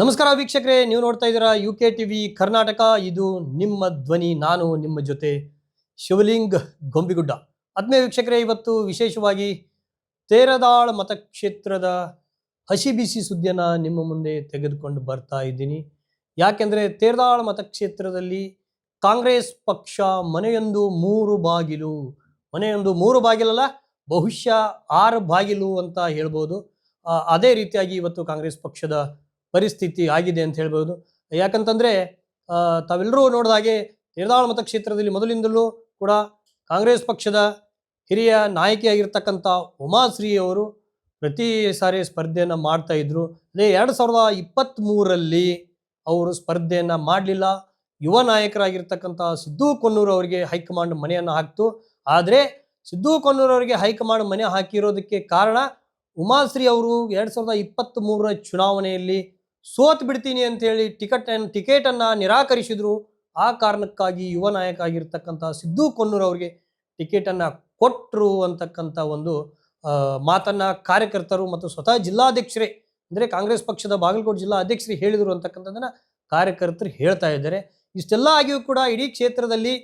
ನಮಸ್ಕಾರ ವೀಕ್ಷಕರೇ, ನೀವು ನೋಡ್ತಾ ಇದ್ದೀರಾ U K T V Karnataka. ಇದು ನಿಮ್ಮ ಧ್ವನಿ, ನಾನು ನಿಮ್ಮ ಜೊತೆ ಶಿವಲಿಂಗ್ ಗೊಂಬಿಗುಡ್ಡ. ಆತ್ಮೀಯ ವೀಕ್ಷಕರೇ, ಇವತ್ತು ವಿಶೇಷವಾಗಿ ತೇರದಾಳ್ ಮತಕ್ಷೇತ್ರದ ಹಸಿ ಬಿಸಿ ಸುದ್ದಿಯನ್ನು ನಿಮ್ಮ ಮುಂದೆ ತೆಗೆದುಕೊಂಡು ಬರ್ತಾ ಇದ್ದೀನಿ. ಯಾಕೆಂದರೆ ತೇರದಾಳ್ ಮತಕ್ಷೇತ್ರದಲ್ಲಿ ಕಾಂಗ್ರೆಸ್ ಪಕ್ಷ ಮನೆಯೊಂದು ಮೂರು ಬಾಗಿಲು, ಮನೆಯೊಂದು ಮೂರು ಬಾಗಿಲಲ್ಲ, ಬಹುಶಃ ಆರು ಬಾಗಿಲು ಅಂತ ಹೇಳ್ಬೋದು. ಅದೇ ರೀತಿಯಾಗಿ ಇವತ್ತು ಕಾಂಗ್ರೆಸ್ ಪಕ್ಷದ ಪರಿಸ್ಥಿತಿ ಆಗಿದೆ ಅಂತ ಹೇಳ್ಬೋದು. ಯಾಕಂತಂದರೆ ತಾವೆಲ್ಲರೂ ನೋಡಿದಾಗೆ ನಿರ್ದಾಳ ಮತಕ್ಷೇತ್ರದಲ್ಲಿ ಮೊದಲಿಂದಲೂ ಕೂಡ ಕಾಂಗ್ರೆಸ್ ಪಕ್ಷದ ಹಿರಿಯ ನಾಯಕಿಯಾಗಿರ್ತಕ್ಕಂಥ ಉಮಾಶ್ರೀ ಅವರು ಪ್ರತಿ ಸಾರಿ ಸ್ಪರ್ಧೆಯನ್ನು ಮಾಡ್ತಾ ಇದ್ರು. ಅದೇ ಎರಡು ಸಾವಿರದ ಇಪ್ಪತ್ತ್ ಮೂರರಲ್ಲಿ ಅವರು ಸ್ಪರ್ಧೆಯನ್ನು ಮಾಡಲಿಲ್ಲ. ಯುವ ನಾಯಕರಾಗಿರ್ತಕ್ಕಂಥ ಸಿದ್ದು ಕೊನ್ನೂರು ಅವರಿಗೆ ಹೈಕಮಾಂಡ್ ಮನೆಯನ್ನು ಹಾಕ್ತು. ಆದರೆ ಸಿದ್ದು ಕೊನ್ನೂರು ಅವರಿಗೆ ಹೈಕಮಾಂಡ್ ಮನೆ ಹಾಕಿರೋದಕ್ಕೆ ಕಾರಣ ಉಮಾಶ್ರೀ ಅವರು ಎರಡು ಸಾವಿರದ ಇಪ್ಪತ್ತ್ ಮೂರರ ಚುನಾವಣೆಯಲ್ಲಿ ಸೋತ್ ಬಿಡ್ತೀನಿ ಅಂತೇಳಿ ಟಿಕೆಟ್ ಟಿಕೆಟನ್ನು ನಿರಾಕರಿಸಿದ್ರು, ಆ ಕಾರಣಕ್ಕಾಗಿ ಯುವ ನಾಯಕ ಆಗಿರ್ತಕ್ಕಂಥ ಸಿದ್ದು ಕೊನ್ನೂರವ್ರಿಗೆ ಟಿಕೆಟನ್ನು ಕೊಟ್ಟರು ಅಂತಕ್ಕಂಥ ಒಂದು ಮಾತನ್ನು ಕಾರ್ಯಕರ್ತರು ಮತ್ತು ಸ್ವತಃ ಜಿಲ್ಲಾಧ್ಯಕ್ಷರೇ, ಅಂದರೆ ಕಾಂಗ್ರೆಸ್ ಪಕ್ಷದ ಬಾಗಲಕೋಟೆ ಜಿಲ್ಲಾ ಅಧ್ಯಕ್ಷರು ಹೇಳಿದರು ಅಂತಕ್ಕಂಥದ್ದನ್ನು ಕಾರ್ಯಕರ್ತರು ಹೇಳ್ತಾ ಇದ್ದಾರೆ. ಇಷ್ಟೆಲ್ಲ ಆಗಿಯೂ ಕೂಡ ಇಡೀ ಕ್ಷೇತ್ರದಲ್ಲಿ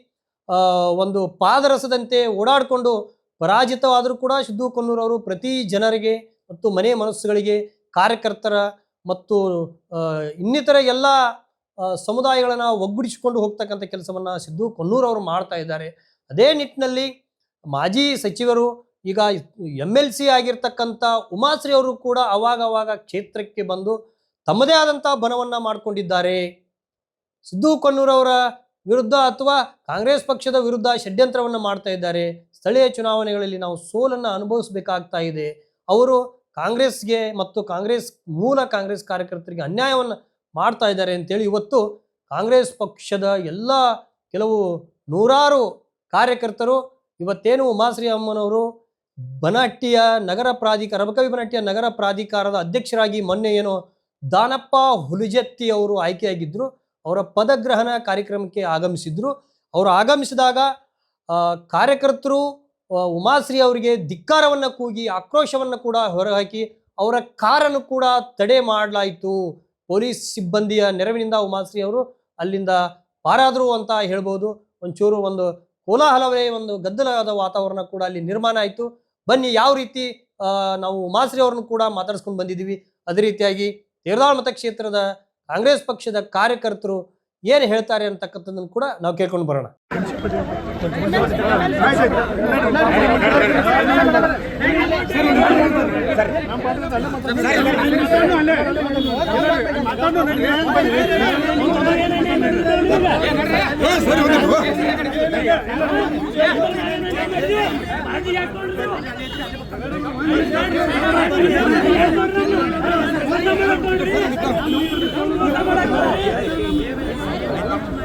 ಒಂದು ಪಾದರಸದಂತೆ ಓಡಾಡಿಕೊಂಡು ಪರಾಜಿತವಾದರೂ ಕೂಡ ಸಿದ್ದು ಕೊನ್ನೂರವರು ಪ್ರತಿ ಜನರಿಗೆ ಮತ್ತು ಮನೆ ಮನಸ್ಸುಗಳಿಗೆ ಕಾರ್ಯಕರ್ತರ ಮತ್ತು ಇನ್ನಿತರ ಎಲ್ಲ ಸಮುದಾಯಗಳನ್ನು ಒಗ್ಗೂಡಿಸಿಕೊಂಡು ಹೋಗ್ತಕ್ಕಂಥ ಕೆಲಸವನ್ನು ಸಿದ್ದು ಕೊನ್ನೂರು ಅವರು ಮಾಡ್ತಾ ಇದ್ದಾರೆ. ಅದೇ ನಿಟ್ಟಿನಲ್ಲಿ ಮಾಜಿ ಸಚಿವರು, ಈಗ ಎಂ ಎಲ್ ಸಿ ಆಗಿರ್ತಕ್ಕಂಥ ಉಮಾಶ್ರೀ ಅವರು ಕೂಡ ಅವಾಗ ಅವಾಗ ಕ್ಷೇತ್ರಕ್ಕೆ ಬಂದು ತಮ್ಮದೇ ಆದಂಥ ಬನವನ್ನ ಮಾಡಿಕೊಂಡಿದ್ದಾರೆ. ಸಿದ್ದು ಕೊನ್ನೂರವರ ವಿರುದ್ಧ ಅಥವಾ ಕಾಂಗ್ರೆಸ್ ಪಕ್ಷದ ವಿರುದ್ಧ ಷಡ್ಯಂತ್ರವನ್ನು ಮಾಡ್ತಾ ಇದ್ದಾರೆ. ಸ್ಥಳೀಯ ಚುನಾವಣೆಗಳಲ್ಲಿ ನಾವು ಸೋಲನ್ನು ಅನುಭವಿಸಬೇಕಾಗ್ತಾ ಇದೆ. ಅವರು ಕಾಂಗ್ರೆಸ್ಗೆ ಮತ್ತು ಕಾಂಗ್ರೆಸ್ ಮೂಲ ಕಾಂಗ್ರೆಸ್ ಕಾರ್ಯಕರ್ತರಿಗೆ ಅನ್ಯಾಯವನ್ನು ಮಾಡ್ತಾ ಇದ್ದಾರೆ ಅಂತೇಳಿ ಇವತ್ತು ಕಾಂಗ್ರೆಸ್ ಪಕ್ಷದ ಎಲ್ಲ ಕೆಲವು ನೂರಾರು ಕಾರ್ಯಕರ್ತರು, ಇವತ್ತೇನು ಉಮಾಶ್ರೀ ಅಮ್ಮನವರು ಬನಹಟ್ಟಿಯ ನಗರ ಪ್ರಾಧಿಕಾರ ರಬಕವಿ ಬನಹಟ್ಟಿಯ ನಗರ ಪ್ರಾಧಿಕಾರದ ಅಧ್ಯಕ್ಷರಾಗಿ ಮೊನ್ನೆ ಏನು ದಾನಪ್ಪ ಹುಲಿಜೆತ್ತಿ ಅವರು ಆಯ್ಕೆಯಾಗಿದ್ದರು ಅವರ ಪದಗ್ರಹಣ ಕಾರ್ಯಕ್ರಮಕ್ಕೆ ಆಗಮಿಸಿದ್ರು. ಅವರು ಆಗಮಿಸಿದಾಗ ಕಾರ್ಯಕರ್ತರು ಉಮಾಶ್ರೀ ಅವರಿಗೆ ಧಿಕ್ಕಾರವನ್ನು ಕೂಗಿ, ಆಕ್ರೋಶವನ್ನು ಕೂಡ ಹೊರಹಾಕಿ, ಅವರ ಕಾರನ್ನು ಕೂಡ ತಡೆ ಮಾಡಲಾಯಿತು. ಪೊಲೀಸ್ ಸಿಬ್ಬಂದಿಯ ನೆರವಿನಿಂದ ಉಮಾಶ್ರೀ ಅವರು ಅಲ್ಲಿಂದ ಪಾರಾದರು ಅಂತ ಹೇಳ್ಬೋದು. ಒಂಚೂರು ಒಂದು ಕೋಲಾಹಲವೇ, ಒಂದು ಗದ್ದಲವಾದ ವಾತಾವರಣ ಕೂಡ ಅಲ್ಲಿ ನಿರ್ಮಾಣ ಆಯಿತು. ಬನ್ನಿ, ಯಾವ ರೀತಿ ನಾವು ಉಮಾಶ್ರೀ ಅವ್ರನ್ನ ಕೂಡ ಮಾತಾಡಿಸ್ಕೊಂಡು ಬಂದಿದ್ದೀವಿ. ಅದೇ ರೀತಿಯಾಗಿ ತೇರದಾಳ್ ಮತಕ್ಷೇತ್ರದ ಕಾಂಗ್ರೆಸ್ ಪಕ್ಷದ ಕಾರ್ಯಕರ್ತರು ಏನು ಹೇಳ್ತಾರೆ ಅಂತಕ್ಕಂಥದ್ದನ್ನು ಕೂಡ ನಾವು ಕೇಳ್ಕೊಂಡು ಬರೋಣ.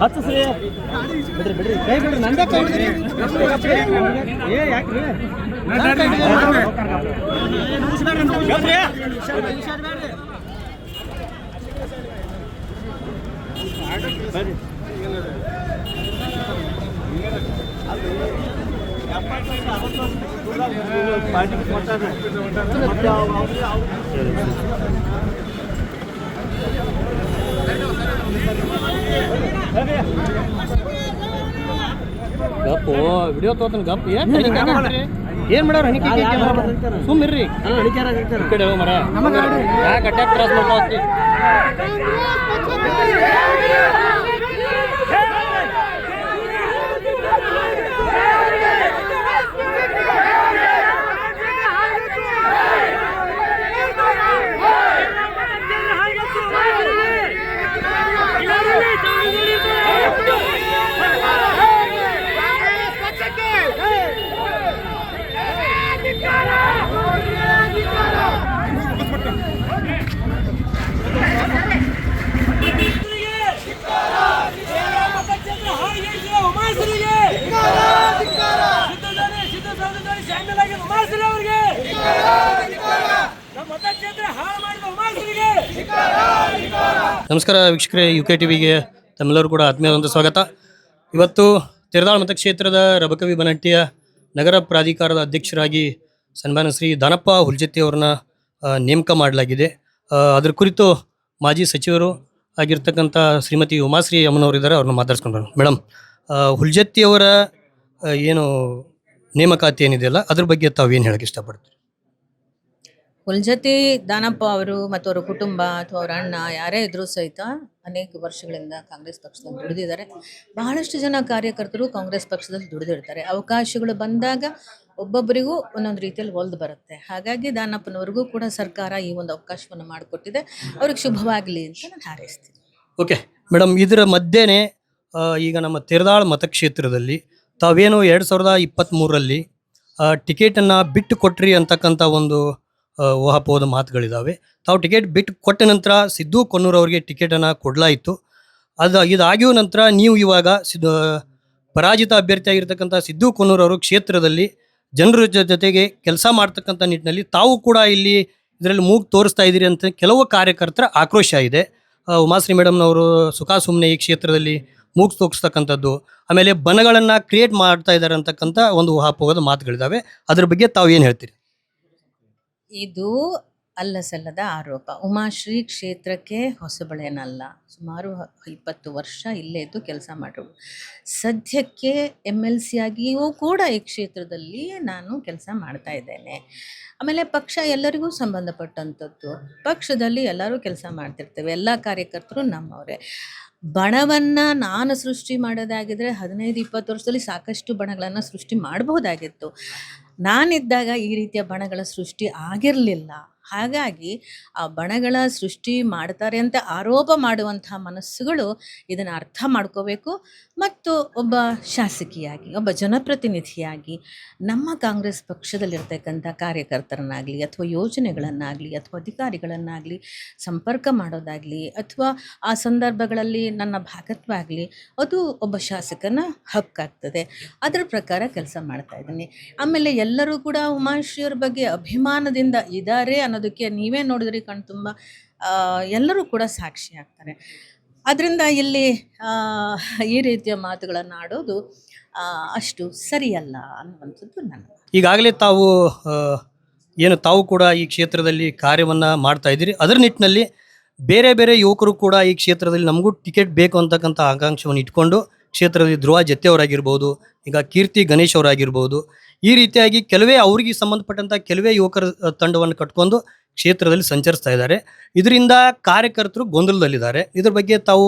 ಹತ್ತು ಸರಿ ಬಿಡ್ರಿ ಬಿಡ್ರಿ ಕೈ ಬಿಡ್ರಿ ನಂದ ಕೈ ಬಿಡ್ರಿ ಏ ಯಾಕ್ರಿ ಬರ್ರಿ ಗಪ್ಪು ವಿಡಿಯೋ ತೋತನ ಗಪ್. ಏನ್ ಏನ್ ಮಾಡ್ಯಾರ ಹಣಿಕೆ ಸುಮ್ಮಿರ್ರಿ ಈ ಕಡೆ ಹೋಗ್ ಮರ. ಯಾಕೆ ಅಟ್ಯಾಕ್ ಕ್ರಾಸ್ ಮಾಡ್ಕೊಳತ್ತಿ? ನಮಸ್ಕಾರ ವೀಕ್ಷಕರೇ ಯು ಕೆ ಟಿವಿಗೆ ತಮ್ಮೆಲ್ಲರೂ ಕೂಡ ಆತ್ಮೀಯವಾದಂಥ ಸ್ವಾಗತ. ಇವತ್ತು ತಿರದಾಳ್ ಮತಕ್ಷೇತ್ರದ ರಬಕವಿ ಬನಟ್ಟಿಯ ನಗರ ಪ್ರಾಧಿಕಾರದ ಅಧ್ಯಕ್ಷರಾಗಿ ಸನ್ಮಾನ ಶ್ರೀ ದಾನಪ್ಪ ಹುಲ್ಜತ್ತಿ ಅವ್ರನ್ನ ನೇಮಕ ಮಾಡಲಾಗಿದೆ. ಅದ್ರ ಕುರಿತು ಮಾಜಿ ಸಚಿವರು ಆಗಿರ್ತಕ್ಕಂಥ ಶ್ರೀಮತಿ ಉಮಾಶ್ರೀ ಅಮ್ಮನವರಿದ್ದಾರೆ ಅವ್ರನ್ನ ಮಾತಾಡ್ಸ್ಕೊಂಡ್ರು ಮೇಡಮ್ ಹುಲ್ಜತ್ತಿ ಅವರ ಆ, ಏನು ನೇಮಕಾತಿ ಏನಿದೆಯಲ್ಲ ಅದ್ರ ಬಗ್ಗೆ ತಾವೇನು ಹೇಳಕ್ಕೆ ಇಷ್ಟಪಡ್ತೀರಿ? ಹುಲ್ಜತಿ ದಾನಪ್ಪ ಅವರು ಮತ್ತು ಅವರ ಕುಟುಂಬ ಅಥವಾ ಅವರ ಅಣ್ಣ ಯಾರೇ ಇದ್ರೂ ಸಹಿತ ಅನೇಕ ವರ್ಷಗಳಿಂದ ಕಾಂಗ್ರೆಸ್ ಪಕ್ಷದಲ್ಲಿ ದುಡಿದಿದ್ದಾರೆ. ಬಹಳಷ್ಟು ಜನ ಕಾರ್ಯಕರ್ತರು ಕಾಂಗ್ರೆಸ್ ಪಕ್ಷದಲ್ಲಿ ದುಡಿದಿರ್ತಾರೆ. ಅವಕಾಶಗಳು ಬಂದಾಗ ಒಬ್ಬೊಬ್ಬರಿಗೂ ಒಂದೊಂದು ರೀತಿಯಲ್ಲಿ ಒಲ್ದು ಬರುತ್ತೆ. ಹಾಗಾಗಿ ದಾನಪ್ಪನವರೆಗೂ ಕೂಡ ಸರ್ಕಾರ ಈ ಒಂದು ಅವಕಾಶವನ್ನು ಮಾಡಿಕೊಟ್ಟಿದೆ. ಅವ್ರಿಗೆ ಶುಭವಾಗಲಿ ಅಂತ ನಾನು ಹಾರೈಸ್ತೀನಿ. ಓಕೆ. ಮೇಡಮ್, ಇದರ ಮಧ್ಯೆನೇ ಈಗ ನಮ್ಮ ತಿರದಾಳ್ ಮತಕ್ಷೇತ್ರದಲ್ಲಿ ತಾವೇನು ಎರಡು ಸಾವಿರದ ಇಪ್ಪತ್ತ್ಮೂರರಲ್ಲಿ ಟಿಕೆಟನ್ನು ಬಿಟ್ಟು ಕೊಟ್ರಿ ಅಂತಕ್ಕಂಥ ಒಂದು ಊಹಾಪೋಹದ ಮಾತುಗಳಿದ್ದಾವೆ ತಾವು ಟಿಕೆಟ್ ಬಿಟ್ಟು ಕೊಟ್ಟ ನಂತರ ಸಿದ್ದು ಕೊನ್ನೂರು ಅವರಿಗೆ ಟಿಕೆಟನ್ನು ಕೊಡಲಾಯಿತು. ಅದು, ಇದಾಗಿಯೂ ನಂತರ ನೀವು ಇವಾಗ ಸಿದ್ದು ಪರಾಜಿತ ಅಭ್ಯರ್ಥಿಯಾಗಿರ್ತಕ್ಕಂಥ ಸಿದ್ದು ಕೊನ್ನೂರು ಅವರು ಕ್ಷೇತ್ರದಲ್ಲಿ ಜನರ ಜೊತೆಗೆ ಕೆಲಸ ಮಾಡ್ತಕ್ಕಂಥ ನಿಟ್ಟಿನಲ್ಲಿ ತಾವು ಕೂಡ ಇಲ್ಲಿ ಇದರಲ್ಲಿ ಮೂಗು ತೋರಿಸ್ತಾ ಇದ್ದೀರಿ ಅಂತ ಕೆಲವು ಕಾರ್ಯಕರ್ತರ ಆಕ್ರೋಶ ಇದೆ. ಉಮಾಶ್ರೀ ಮೇಡಮ್ನವರು ಸುಖ ಸುಮ್ಮನೆ ಈ ಕ್ಷೇತ್ರದಲ್ಲಿ ಮೂಗು ತೋರಿಸ್ತಕ್ಕಂಥದ್ದು. ಆಮೇಲೆ ಬನಗಳನ್ನು ಕ್ರಿಯೇಟ್ ಮಾಡ್ತಾ ಇದ್ದಾರೆ ಅಂತಕ್ಕಂಥ ಒಂದು ಊಹಾಪೋಹದ ಮಾತುಗಳಿದ್ದಾವೆ ಅದ್ರ ಬಗ್ಗೆ ತಾವು ಏನು ಹೇಳ್ತೀರಿ? ಇದು ಅಲ್ಲಸಲ್ಲದ ಆರೋಪ. ಉಮಾಶ್ರೀ ಕ್ಷೇತ್ರಕ್ಕೆ ಹೊಸಬಳೇನಲ್ಲ. ಸುಮಾರು ಇಪ್ಪತ್ತು ವರ್ಷ ಇಲ್ಲೇ ಇದ್ದು ಕೆಲಸ ಮಾಡಿರು. ಸದ್ಯಕ್ಕೆ ಎಂ ಎಲ್ ಸಿ ಆಗಿಯೂ ಕೂಡ ಈ ಕ್ಷೇತ್ರದಲ್ಲಿ ನಾನು ಕೆಲಸ ಮಾಡ್ತಾ ಇದ್ದೇನೆ. ಆಮೇಲೆ ಪಕ್ಷ ಎಲ್ಲರಿಗೂ ಸಂಬಂಧಪಟ್ಟಂಥದ್ದು. ಪಕ್ಷದಲ್ಲಿ ಎಲ್ಲರೂ ಕೆಲಸ ಮಾಡ್ತಿರ್ತೇವೆ. ಎಲ್ಲ ಕಾರ್ಯಕರ್ತರು ನಮ್ಮವರೇ. ಬಣವನ್ನು ನಾನು ಸೃಷ್ಟಿ ಮಾಡೋದಾಗಿದ್ರೆ ಹದಿನೈದು, ಇಪ್ಪತ್ತು ವರ್ಷದಲ್ಲಿ ಸಾಕಷ್ಟು ಬಣಗಳನ್ನು ಸೃಷ್ಟಿ ಮಾಡಬಹುದಾಗಿತ್ತು. ನಾನಿದ್ದಾಗ ಈ ರೀತಿಯ ಬಣಗಳ ಸೃಷ್ಟಿ ಆಗಿರಲಿಲ್ಲ. ಹಾಗಾಗಿ ಆ ಬಣಗಳ ಸೃಷ್ಟಿ ಮಾಡ್ತಾರೆ ಅಂತ ಆರೋಪ ಮಾಡುವಂತಹ ಮನಸ್ಸುಗಳು ಇದನ್ನು ಅರ್ಥ ಮಾಡ್ಕೋಬೇಕು. ಮತ್ತು ಒಬ್ಬ ಶಾಸಕಿಯಾಗಿ, ಒಬ್ಬ ಜನಪ್ರತಿನಿಧಿಯಾಗಿ, ನಮ್ಮ ಕಾಂಗ್ರೆಸ್ ಪಕ್ಷದಲ್ಲಿರ್ತಕ್ಕಂಥ ಕಾರ್ಯಕರ್ತರನ್ನಾಗಲಿ ಅಥವಾ ಯೋಜನೆಗಳನ್ನಾಗಲಿ ಅಥವಾ ಅಧಿಕಾರಿಗಳನ್ನಾಗಲಿ ಸಂಪರ್ಕ ಮಾಡೋದಾಗಲಿ ಅಥವಾ ಆ ಸಂದರ್ಭಗಳಲ್ಲಿ ನನ್ನ ಭಾಗತ್ವ ಆಗಲಿ ಅದು ಒಬ್ಬ ಶಾಸಕನ ಹಕ್ಕಾಗ್ತದೆ. ಅದರ ಪ್ರಕಾರ ಕೆಲಸ ಮಾಡ್ತಾ ಇದ್ದೀನಿ. ಆಮೇಲೆ ಎಲ್ಲರೂ ಕೂಡ ಉಮಾಶ್ರೀಯವ್ರ ಬಗ್ಗೆ ಅಭಿಮಾನದಿಂದ ಇದ್ದಾರೆ ಅನ್ನೋದಕ್ಕೆ ನೀವೇ ನೋಡಿದ್ರೆ ಕಣ್ ತುಂಬ ಎಲ್ಲರೂ ಕೂಡ ಸಾಕ್ಷಿ ಆಗ್ತಾರೆ. ಅದರಿಂದ ಇಲ್ಲಿ ಈ ರೀತಿಯ ಮಾತುಗಳನ್ನು ಆಡೋದು ಅಷ್ಟು ಸರಿಯಲ್ಲ ಅನ್ನುವಂಥದ್ದು ನನ್ನ ಈಗಾಗಲೇ ತಾವು ಏನು ತಾವು ಕೂಡ ಈ ಕ್ಷೇತ್ರದಲ್ಲಿ ಕಾರ್ಯವನ್ನು ಮಾಡ್ತಾ ಇದ್ದೀರಿ. ಅದರ ನಿಟ್ಟಿನಲ್ಲಿ ಬೇರೆ ಬೇರೆ ಯುವಕರು ಕೂಡ ಈ ಕ್ಷೇತ್ರದಲ್ಲಿ ನಮಗೂ ಟಿಕೆಟ್ ಬೇಕು ಅಂತಕ್ಕಂಥ ಆಕಾಂಕ್ಷವನ್ನು ಇಟ್ಕೊಂಡು ಕ್ಷೇತ್ರದಲ್ಲಿ ಧ್ರುವ ಜತ್ತೆಯವರಾಗಿರ್ಬೋದು, ಈಗ ಕೀರ್ತಿ ಗಣೇಶ್ ಅವರಾಗಿರ್ಬೋದು ಈ ರೀತಿಯಾಗಿ ಕೆಲವೇ ಅವರಿಗೆ ಸಂಬಂಧಪಟ್ಟಂಥ ಕೆಲವೇ ಯುವಕರ ತಂಡವನ್ನು ಕಟ್ಕೊಂಡು ಕ್ಷೇತ್ರದಲ್ಲಿ ಸಂಚರಿಸ್ತಾ ಇದ್ದಾರೆ. ಇದರಿಂದ ಕಾರ್ಯಕರ್ತರು ಗೊಂದಲದಲ್ಲಿದ್ದಾರೆ. ಇದ್ರ ಬಗ್ಗೆ ತಾವು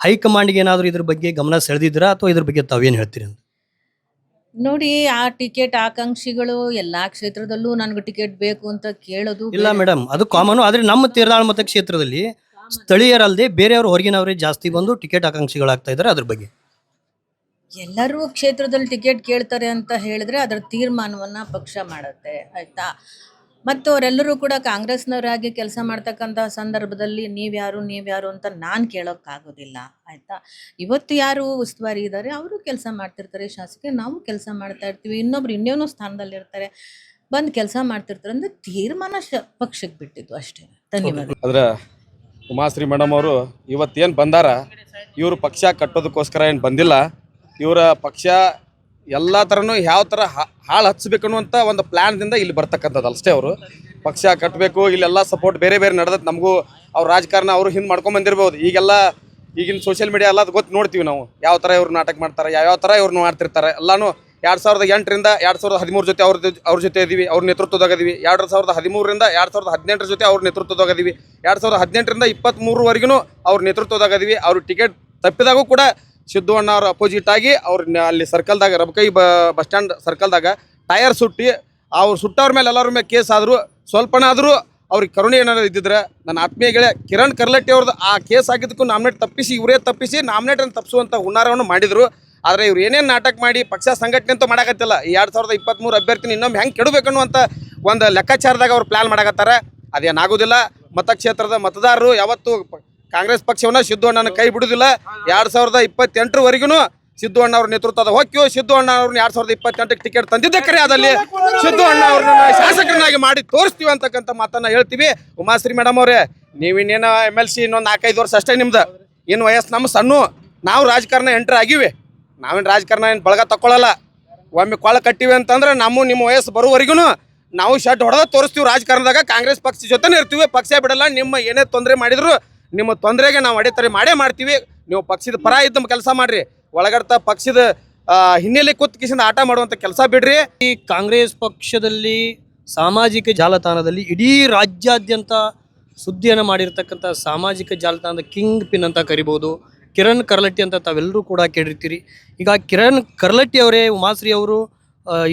ಹೈಕಮಾಂಡ್ಗೆ ಏನಾದರೂ ಇದ್ರ ಬಗ್ಗೆ ಗಮನ ಸೆಳೆದಿದ್ದೀರಾ? ಅಥವಾ ಇದ್ರ ಬಗ್ಗೆ ತಾವೇನು ಹೇಳ್ತೀರಿ ಅಂತ? ನೋಡಿ ಆ ಟಿಕೆಟ್ ಆಕಾಂಕ್ಷಿಗಳು ಎಲ್ಲಾ ಕ್ಷೇತ್ರದಲ್ಲೂ ನನಗೆ ಟಿಕೆಟ್ ಬೇಕು ಅಂತ ಕೇಳೋದು ಇಲ್ಲ. ಮೇಡಮ್ ಅದು ಕಾಮನ್. ಆದ್ರೆ ನಮ್ಮ ತೀರ್ದಾಳ ಮತಕ್ಷೇತ್ರದಲ್ಲಿ ಸ್ಥಳೀಯರಲ್ಲದೆ ಬೇರೆಯವರು ಹೊರಗಿನವರೇ ಜಾಸ್ತಿ ಬಂದು ಟಿಕೆಟ್ ಆಕಾಂಕ್ಷಿಗಳಾಗ್ತಾ ಇದ್ದಾರೆ ಅದ್ರ ಬಗ್ಗೆ. ಎಲ್ಲರೂ ಕ್ಷೇತ್ರದಲ್ಲಿ ಟಿಕೆಟ್ ಕೇಳ್ತಾರೆ ಅಂತ ಹೇಳಿದ್ರೆ ಅದರ ತೀರ್ಮಾನವನ್ನ ಪಕ್ಷ ಮಾಡುತ್ತೆ, ಆಯ್ತಾ? ಮತ್ತು ಅವರೆಲ್ಲರೂ ಕೂಡ ಕಾಂಗ್ರೆಸ್ನವರಾಗಿ ಕೆಲಸ ಮಾಡ್ತಕ್ಕಂಥ ಸಂದರ್ಭದಲ್ಲಿ ನೀವ್ಯಾರು ನೀವ್ಯಾರು ಅಂತ ನಾನು ಕೇಳೋಕ್ಕಾಗೋದಿಲ್ಲ, ಆಯ್ತಾ? ಇವತ್ತು ಯಾರು ಉಸ್ತುವಾರಿ ಇದ್ದಾರೆ ಅವರು ಕೆಲಸ ಮಾಡ್ತಿರ್ತಾರೆ, ಶಾಸಕ, ನಾವು ಕೆಲಸ ಮಾಡ್ತಾ ಇರ್ತೀವಿ, ಇನ್ನೊಬ್ರು ಇನ್ನೇನೋ ಸ್ಥಾನದಲ್ಲಿರ್ತಾರೆ ಬಂದು ಕೆಲಸ ಮಾಡ್ತಿರ್ತಾರೆ ಅಂದ್ರೆ ತೀರ್ಮಾನ ಪಕ್ಷಕ್ಕೆ ಬಿಟ್ಟಿದ್ದು ಅಷ್ಟೇ. ಧನ್ಯವಾದ. ಅದರ ಉಮಾಶ್ರೀ ಮೇಡಮ್ ಅವರು ಇವತ್ತೇನು ಬಂದಾರ, ಇವರು ಪಕ್ಷ ಕಟ್ಟೋದಕ್ಕೋಸ್ಕರ ಏನು ಬಂದಿಲ್ಲ ಇವರ ಪಕ್ಷ ಎಲ್ಲ ಥರನೂ ಯಾವ ಥರ ಹಾಳು ಹಚ್ಚಬೇಕು ಅನ್ನುವಂಥ ಒಂದು ಪ್ಲ್ಯಾನ್ದಿಂದ ಇಲ್ಲಿ ಬರ್ತಕ್ಕಂಥದ್ದು ಅಷ್ಟೇ ಅವರು. ಪಕ್ಷ ಕಟ್ಟಬೇಕು ಇಲ್ಲೆಲ್ಲ ಸಪೋರ್ಟ್ ಬೇರೆ ಬೇರೆ ನಡೆದದ್ದು ನಮಗೂ ಅವ್ರ ರಾಜಕಾರಣ ಅವರು ಹಿಂದೆ ಮಾಡ್ಕೊಂಡು ಬಂದಿರ್ಬೋದು. ಈಗೆಲ್ಲ ಈಗಿನ ಸೋಷಿಯಲ್ ಮೀಡಿಯಾ ಎಲ್ಲ ಅದು ಗೊತ್ತು ನೋಡ್ತೀವಿ ನಾವು. ಯಾವ ಥರ ಇವ್ರು ನಾಟಕ ಮಾಡ್ತಾರೆ ಯಾವ್ಯಾವ ಥರ ಇವ್ರನ್ನ ಮಾಡ್ತಿರ್ತಾರೆ. ಎಲ್ಲನೂ ಎರಡು ಸಾವಿರದ ಎಂಟರಿಂದ ಎರಡು ಸಾವಿರದ ಹದಿಮೂರು ಜೊತೆ ಅವ್ರದ್ದು ಅವ್ರ ಜೊತೆ ಇದ್ದೀವಿ ಅವ್ರ ನೇತೃತ್ವದಾಗ ಇದೀವಿ ಎರಡು ಸಾವಿರದ ಹದಿಮೂರರಿಂದ ಎರಡು ಸಾವಿರದ ಹದಿನೆಂಟರ ಜೊತೆ ಅವ್ರ ನೇತೃತ್ವದಾಗ ಇದೀವಿ ಎರಡು ಸಾವಿರದ ಹದಿನೆಂಟರಿಂದ ಇಪ್ಪತ್ತ್ಮೂರವರೆಗೂ ಅವ್ರ ನೇತೃತ್ವದಾಗ ಇದೀವಿ ಅವ್ರ ಟಿಕೆಟ್ ತಪ್ಪಿದಾಗೂ ಕೂಡ ಸಿದ್ದು ಅಣ್ಣ ಅವ್ರ ಅಪೋಸಿಟ್ ಆಗಿ ಅವ್ರ ಅಲ್ಲಿ ಸರ್ಕಲ್ದಾಗ ರಬಕೈ ಬಸ್ ಸ್ಟ್ಯಾಂಡ್ ಸರ್ಕಲ್ದಾಗ ಟೈರ್ ಸುಟ್ಟಿ, ಅವ್ರು ಸುಟ್ಟವ್ರ ಮೇಲೆ ಎಲ್ಲರ ಮೇಲೆ ಕೇಸ್ ಆದರೂ ಸ್ವಲ್ಪನಾದರೂ ಅವ್ರಿಗೆ ಕರುಣೆ ಏನಾದ್ರು ಇದ್ದಿದ್ರೆ ನನ್ನ ಆತ್ಮೀಯ ಕಿರಣ್ ಕರ್ಲಟ್ಟಿ ಅವ್ರದ್ದು ಆ ಕೇಸ್ ಆಗಿದ್ದಕ್ಕೂ ನಾಮಿನೇಟ್ ತಪ್ಪಿಸಿ, ಇವರೇ ತಪ್ಪಿಸಿ ನಾಮಿನೇಟನ್ನು ತಪ್ಪಿಸುವಂಥ ಹುನ್ನಾರವನ್ನು ಮಾಡಿದರು. ಆದರೆ ಇವ್ರು ಏನೇನು ನಾಟಕ ಮಾಡಿ, ಪಕ್ಷ ಸಂಘಟನೆ ಅಂತೂ ಮಾಡಾಕತ್ತಿಲ್ಲ. ಎರಡು ಸಾವಿರದ ಇಪ್ಪತ್ತ್ಮೂರು ಅಭ್ಯರ್ಥಿನ ಇನ್ನೊಮ್ಮೆ ಹೆಂಗೆ ಕೆಡಬೇಕನ್ನುವಂಥ ಒಂದು ಲೆಕ್ಕಾಚಾರದಾಗ ಅವ್ರು ಪ್ಲ್ಯಾನ್ ಮಾಡಕತ್ತಾರೆ. ಅದೇನಾಗೋದಿಲ್ಲ ಮತಕ್ಷೇತ್ರದ ಮತದಾರರು ಯಾವತ್ತೂ ಕಾಂಗ್ರೆಸ್ ಪಕ್ಷವನ್ನ ಸಿದ್ದು ಅಣ್ಣನ ಕೈ ಬಿಡುದಿಲ್ಲ. ಎರಡ್ ಸಾವಿರದ ಇಪ್ಪತ್ತೆಂಟರವರೆಗೂ ಸಿದ್ದು ಅಣ್ಣ ಅವ್ರ ನೇತೃತ್ವದ ಹೋಗ್ಯೋ ಸಿದ್ದು ಅಣ್ಣ ಅವ್ರನ್ನ ಎರಡ್ ಸಾವಿರದ ಇಪ್ಪತ್ತೆಂಟಕ್ಕೆ ಟಿಕೆಟ್ ತಂದಿದ್ದೆ ಕರೆ ಅದಲ್ಲಿ ಸಿದ್ದು ಅಣ್ಣ ಅವ್ರನ್ನ ಶಾಸಕರನ್ನಾಗಿ ಮಾಡಿ ತೋರಿಸ್ತೀವಿ ಅಂತಕ್ಕಂಥ ಮಾತನ್ನ ಹೇಳ್ತೀವಿ. ಉಮಾಶ್ರೀ ಮೇಡಮ್ ಅವರೇ, ನೀವಿನ್ನೇನ ಎಂ ಎಲ್ ಸಿ ಇನ್ನೊಂದು ನಾಲ್ಕೈದು ವರ್ಷ ಅಷ್ಟೇ ನಿಮ್ದು. ಇನ್ನು ವಯಸ್ಸು ನಮ್ಮ ಸಣ್ಣ. ನಾವು ರಾಜಕಾರಣ ಎಂಟ್ರ್ ಆಗಿವೆ. ನಾವೇನು ರಾಜಕಾರಣ ಏನು ಬಳಗ ತಗೊಳ್ಳಲ್ಲ ಒಮ್ಮೆ ಕೊಳ ಕಟ್ಟಿವಿ ಅಂತಂದ್ರೆ ನಮ್ಮ ನಿಮ್ಮ ವಯಸ್ಸು ಬರೋವರೆಗೂ ನಾವು ಶೆಡ್ ಹೊಡೆದ ತೋರಿಸ್ತೀವಿ ರಾಜಕಾರಣದಾಗ. ಕಾಂಗ್ರೆಸ್ ಪಕ್ಷ ಜೊತೆನೇ ಇರ್ತೀವಿ. ಪಕ್ಷ ಬಿಡಲ್ಲ, ನಿಮ್ಮ ಏನೇ ತೊಂದರೆ ಮಾಡಿದ್ರು ನಿಮ್ಮ ತೊಂದರೆಗೆ ನಾವು ಅಡೆತಡೆ ಮಾಡೇ ಮಾಡ್ತೀವಿ. ನೀವು ಪಕ್ಷದ ಪರ ಇದ್ದ ಕೆಲಸ ಮಾಡ್ರಿ. ಒಳಗಡ್ತ ಪಕ್ಷದ ಹಿನ್ನೆಲೆ ಕೂತ್ ಕಿಸಿಂದ ಆಟ ಮಾಡುವಂತ ಕೆಲಸ ಬಿಡ್ರಿ. ಈ ಕಾಂಗ್ರೆಸ್ ಪಕ್ಷದಲ್ಲಿ ಸಾಮಾಜಿಕ ಜಾಲತಾಣದಲ್ಲಿ ಇಡೀ ರಾಜ್ಯಾದ್ಯಂತ ಸುದ್ದಿಯನ್ನು ಮಾಡಿರ್ತಕ್ಕಂಥ ಸಾಮಾಜಿಕ ಜಾಲತಾಣದ ಕಿಂಗ್ ಪಿನ್ ಅಂತ ಕರಿಬೋದು, ಕಿರಣ್ ಕರ್ಲಟ್ಟಿ ಅಂತ ತಾವೆಲ್ಲರೂ ಕೂಡ ಕೇಳಿರ್ತೀರಿ. ಈಗ ಕಿರಣ್ ಕರ್ಲಟ್ಟಿ ಅವರೇ, ಉಮಾಶ್ರೀ ಅವರು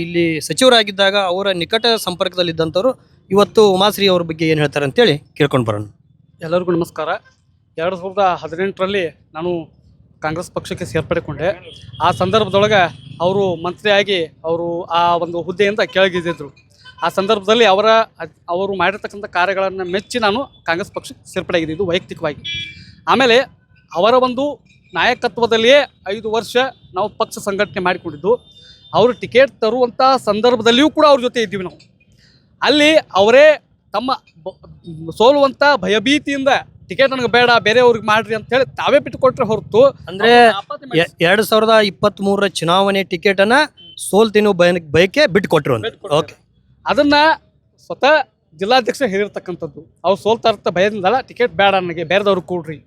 ಇಲ್ಲಿ ಸಚಿವರಾಗಿದ್ದಾಗ ಅವರ ನಿಕಟ ಸಂಪರ್ಕದಲ್ಲಿದ್ದಂಥವ್ರು ಇವತ್ತು ಉಮಾಶ್ರೀ ಅವ್ರ ಬಗ್ಗೆ ಏನು ಹೇಳ್ತಾರೆ ಅಂತೇಳಿ ಕೇಳ್ಕೊಂಡು ಬರೋಣ. ಎಲ್ಲರಿಗೂ ನಮಸ್ಕಾರ. ಎರಡು ಸಾವಿರದ ಹದಿನೆಂಟರಲ್ಲಿ ನಾನು ಕಾಂಗ್ರೆಸ್ ಪಕ್ಷಕ್ಕೆ ಸೇರ್ಪಡೆಗೊಂಡೆ. ಆ ಸಂದರ್ಭದೊಳಗೆ ಅವರು ಮಂತ್ರಿಯಾಗಿ ಅವರು ಆ ಒಂದು ಹುದ್ದೆಯಿಂದ ಕೆಳಗಿದ್ದಿದ್ರು ಆ ಸಂದರ್ಭದಲ್ಲಿ ಅವರ ಅವರು ಮಾಡಿರ್ತಕ್ಕಂಥ ಕಾರ್ಯಗಳನ್ನು ಮೆಚ್ಚಿ ನಾನು ಕಾಂಗ್ರೆಸ್ ಪಕ್ಷಕ್ಕೆ ಸೇರ್ಪಡೆಯಾಗಿದ್ದು ವೈಯಕ್ತಿಕವಾಗಿ. ಆಮೇಲೆ ಅವರ ಒಂದು ನಾಯಕತ್ವದಲ್ಲಿಯೇ ಐದು ವರ್ಷ ನಾವು ಪಕ್ಷ ಸಂಘಟನೆ ಮಾಡಿಕೊಂಡಿದ್ದು. ಅವರು ಟಿಕೆಟ್ ತರುವಂಥ ಸಂದರ್ಭದಲ್ಲಿಯೂ ಕೂಡ ಅವ್ರ ಜೊತೆ ಇದ್ದೀವಿ ನಾವು. ಅಲ್ಲಿ ಅವರೇ ತಮ್ಮ ಸೋಲುವಂತ ಸೋಲುವಂಥ ಭಯಭೀತಿಯಿಂದ ಟಿಕೆಟ್ ನನಗೆ ಬೇಡ ಬೇರೆಯವ್ರಿಗೆ ಮಾಡ್ರಿ ಅಂತ ಹೇಳಿ ತಾವೇ ಬಿಟ್ಟುಕೊಟ್ರೆ ಹೊರತು ಅಂದ್ರೆ ಎರಡ್ ಸಾವಿರದ ಇಪ್ಪತ್ತ್ ಮೂರರ ಚುನಾವಣೆ ಟಿಕೆಟ್ ಅನ್ನ ಸೋಲ್ತೀನಿ ಬಯ ಬಯಕೆ ಬಿಟ್ಕೊಟ್ರು ಕೊಟ್ಟರು. ಓಕೆ ಅದನ್ನ ಸ್ವತಃ ಜಿಲ್ಲಾಧ್ಯಕ್ಷ ಹೇಳಿರ್ತಕ್ಕಂಥದ್ದು. ಅವ್ರು ಸೋಲ್ತಾ ಇರ್ತ ಭಯದಿಂದಲ್ಲ ಟಿಕೆಟ್ ಬೇಡ ನನಗೆ ಬೇರೆದವ್ರಿಗೆ ಕೊಡ್ರಿ.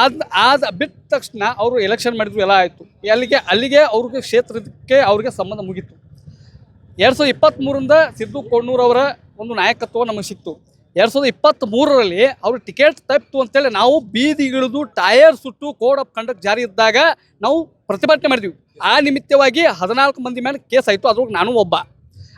ಆದ ಆದ ಬಿಟ್ಟ ತಕ್ಷಣ ಅವರು ಎಲೆಕ್ಷನ್ ಮಾಡಿದ್ರು ಎಲ್ಲ ಆಯಿತು. ಅಲ್ಲಿಗೆ ಅಲ್ಲಿಗೆ ಅವ್ರಿಗೆ ಕ್ಷೇತ್ರಕ್ಕೆ ಅವ್ರಿಗೆ ಸಂಬಂಧ ಮುಗೀತು. ಎರಡು ಸಾವಿರದ ಇಪ್ಪತ್ತ್ಮೂರರಿಂದ ಸಿದ್ದು ಕೊಣ್ಣೂರವರ ಒಂದು ನಾಯಕತ್ವ ನಮಗೆ ಸಿಕ್ತು. ಎರಡು ಸಾವಿರದ ಇಪ್ಪತ್ತ್ ಮೂರರಲ್ಲಿ ಅವರು ಟಿಕೆಟ್ ತಪ್ಪಿತು ಅಂತೇಳಿ ನಾವು ಬೀದಿಗಿಳಿದು ಟಯರ್ ಸುಟ್ಟು ಕೋಡ್ ಆಫ್ ಕಂಡಕ್ಟ್ ಜಾರಿ ಇದ್ದಾಗ ನಾವು ಪ್ರತಿಭಟನೆ ಮಾಡಿದ್ವಿ. ಆ ನಿಮಿತ್ತವಾಗಿ ಹದಿನಾಲ್ಕು ಮಂದಿ ಮೇಲೆ ಕೇಸ್ ಆಯಿತು. ಅದ್ರೊಳಗೆ ನಾನು ಒಬ್ಬ.